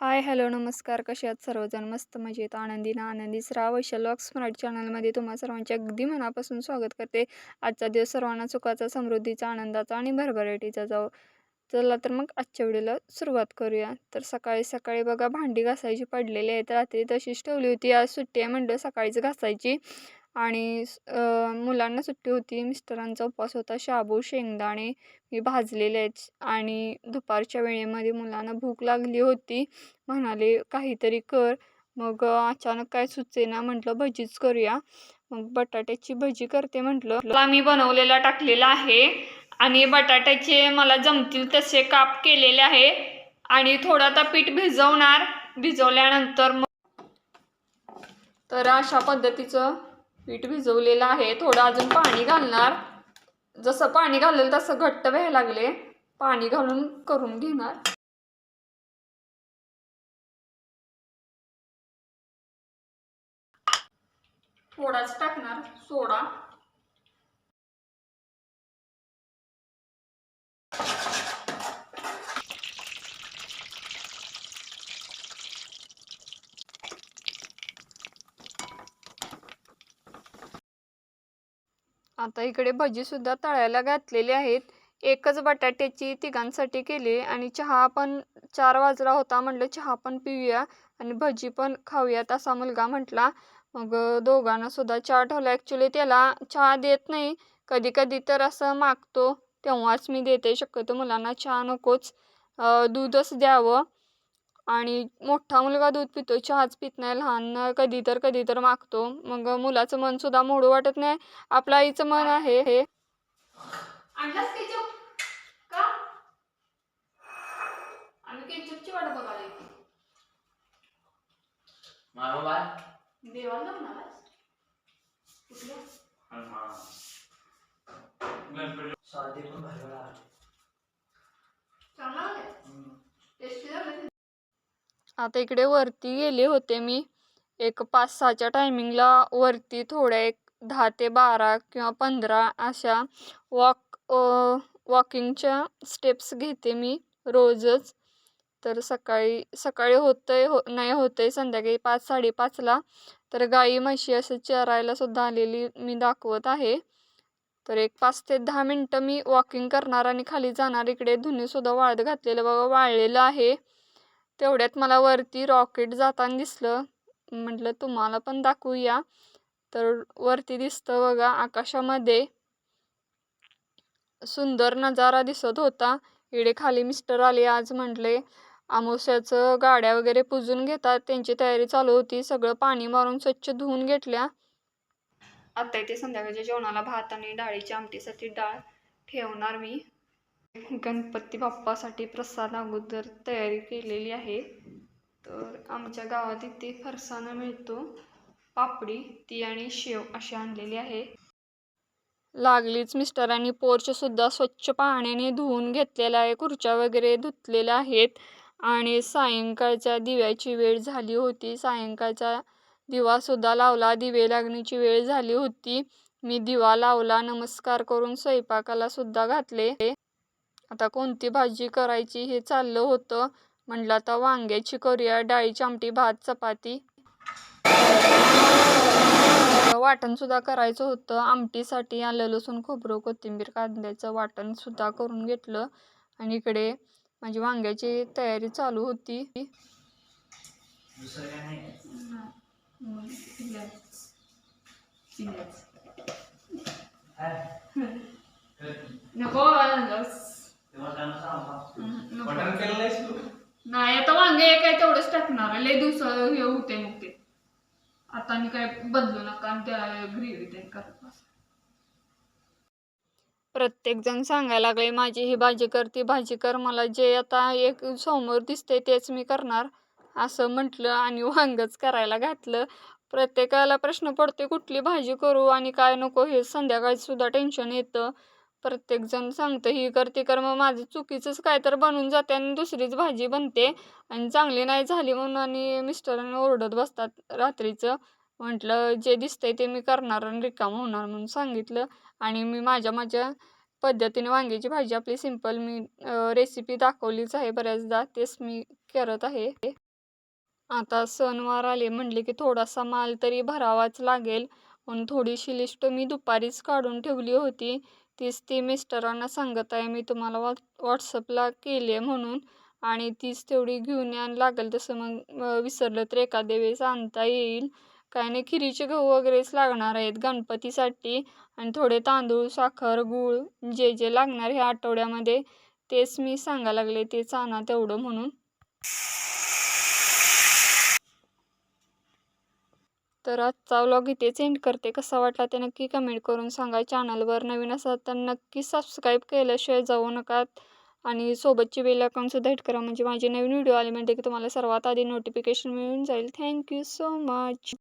Hi hello नमस्कार. कसे आहात सर्वजण? मस्त मजेत. आनंदी ना आनंदी श्राव वैशालॉक्स स्मार्ट चॅनलमध्ये तुम्हा सर्वांचे अगदी मनापासून स्वागत करते. आजचा दिवस सर्वांना सुखाचा समृद्धीचा आनंदाचा आणि भरभराटीचा जाऊ चला तर मग आजच्या व्हिडिओला सुरुवात करूया. तर सकाळी सकाळी बघा भांडी घासायची पडलेली आहेत. रात्री तशीच ठेवली होती. आज सुट्टी आहे म्हणलं सकाळीच घासायची. आणि मुलांना सुट्टी होती मिस्टरांचा उपवास होता शाबू शेंगदाणे मी भाजलेले आहेत आणि दुपारच्या वेळेमध्ये मुलांना भूक लागली होती. म्हणाले काहीतरी कर. मग अचानक काय सुचेना म्हटलं भजीच करूया. मग बटाट्याची भजी करते म्हटलं. आम्ही बनवलेला टाकलेला आहे आणि बटाट्याचे मला जमतील तसे काप केलेले आहे आणि थोडा आता पीठ भिजवणार. भिजवल्यानंतर मग तर अशा पद्धतीचं पीठ भिजवलेलं आहे. थोडं अजून पाणी घालणार. जसं पाणी घालेल तसं घट्ट व्हायला लागले. पाणी घालून करून घेणार. थोडाच टाकणार. सोडा. आता इकडे भजीसुद्धा तळायला घातलेली आहेत. एकच बटाट्याची तिघांसाठी केली आणि चहा पण चार वाजला होता म्हटलं चहा पण पिऊया आणि भजी पण खाऊयात असा मुलगा म्हटला. मग दोघांना सुद्धा चहा ठेवला. ॲक्च्युली त्याला चहा देत नाही. कधी कधी तर असं मागतो. तेव्हाच मी देते. शक्यतो मुलांना चहा नकोच. दूधच द्यावं. आणि मोठा मुलगा दूध पितो चहाच पित नाही लहान कधी तर कधी तर मागतो. मग मुलाचं मन सुद्धा मोडू वाटत नाही. आपलं आईचं मन आहे हे. देवाला जाणार आहेस? कुठल्या? चांगला आहे? टेस्टी झालं आता इकडे वरती गेले होते मी. एक पाच सहाच्या टायमिंगला वरती थोड्या एक दहा ते बारा किंवा पंधरा अशा वॉक वॉकिंगच्या स्टेप्स घेते मी रोजच. तर सकाळी सकाळी होतं आहे हो नाही होतं आहे संध्याकाळी पाच साडेपाचला. तर गाई म्हशी असं चरायला सुद्धा आलेली मी दाखवत आहे. तर एक पाच ते दहा मिनटं मी वॉकिंग करणार आणि खाली जाणार. इकडे धुनीसुद्धा वाळत घातलेलं बघा वाळलेलं आहे. तेवढ्यात मला वरती रॉकेट जाताना दिसलं. म्हटलं तुम्हाला पण दाखवूया. तर वरती दिसतं बघा आकाशामध्ये सुंदर नजारा दिसत होता. इकडे खाली मिस्टर आले आज म्हटले आमोश्याचं गाड्या वगैरे पुजून घेतात. त्यांची तयारी चालू होती. सगळं पाणी मारून स्वच्छ धुवून घेतल्या. आता इथे संध्याकाळच्या जेवणाला भात आणि डाळीच्या आमटीसाठी डाळ ठेवणार मी. गणपती बाप्पासाठी प्रसाद अगोदर तयारी केलेली आहे. तर आमच्या गावात इथे फरसाणं मिळतो. पापडी ती आणि शेव अशी आणलेली आहे. लागलीच मिस्टरांनी पोर्चसुद्धा स्वच्छ पाण्याने धुवून घेतलेला आहे. खुर्च्या वगैरे धुतलेल्या आहेत. आणि सायंकाळच्या दिव्याची वेळ झाली होती. सायंकाळचा दिवासुद्धा लावला. दिवे लागण्याची वेळ झाली होती. मी दिवा लावला नमस्कार करून स्वयंपाकाला सुद्धा घातले. आता कोणती भाजी करायची हे चाललं होतं. म्हटलं आता वांग्याची करूया डाळीची आमटी भात चपाती. वाटणसुद्धा करायचं होतं. आमटीसाठी आलं लसूण खोबरं कोथिंबीर कांद्याचं वाटणसुद्धा करून घेतलं. आणि इकडे माझी वांग्याची तयारी चालू होती. नको नाही आता वांगे काय तेवढंच टाकणार. लय दिवस हे होते मग ते आता मी काय बदलू नका आणि त्या ग्रेव्ही ते करत प्रत्येक जण सांगायला लागले माझी ही भाजी कर ती भाजी कर. मला जे आता एक समोर दिसते तेच मी करणार. असं म्हटलं आणि वांगच करायला घातलं. प्रत्येकाला प्रश्न पडते कुठली भाजी करू आणि काय नको हे संध्याकाळी सुद्धा टेन्शन येतं. प्रत्येकजण सांगतं ही करते ती कर मग माझं चुकीचंच काय तर बनून जाते आणि दुसरीच भाजी बनते आणि चांगली नाही झाली म्हणून आणि मिस्टरांनी ओरडत बसतात रात्रीचं. म्हटलं जे दिसतंय ते मी करणार आणि रिकाम होणार म्हणून सांगितलं आणि मी माझ्या माझ्या पद्धतीने वांग्याची भाजी आपली सिंपल मी रेसिपी दाखवलीच आहे बऱ्याचदा. तेच मी करत आहे. आता सणवार आले म्हणले की थोडासा माल तरी भरावाच लागेल. म्हणून थोडीशी लिस्ट मी दुपारीच काढून ठेवली होती. तीच ती मिस्टरांना सांगत आहे. मी तुम्हाला वॉ व्हॉट्सअपला केली आहे म्हणून आणि तीच तेवढी घेऊन यायला लागेल. तसं मग विसरलं तर एखाद्या वेळेस आणता येईल. काय नाही खिरीचे गहू वगैरेच लागणार आहेत गणपतीसाठी आणि थोडे तांदूळ साखर गूळ जे जे लागणार ह्या आठवड्यामध्ये तेच मी सांगायला लागले. तेच आणा तेवढं म्हणून. तर आजचा व्लॉग इथेच एंड करते. कसा वाटला ते नक्की कमेंट करून सांगा. चॅनलवर नवीन असाल तर नक्की सबस्क्राईब केल्याशिवाय जाऊ नका. आणि सोबतची बेल अकाउंटसुद्धा हिट करा. म्हणजे माझे नवीन व्हिडिओ आले म्हणजे की तुम्हाला सर्वात आधी नोटिफिकेशन मिळून जाईल. Thank you so much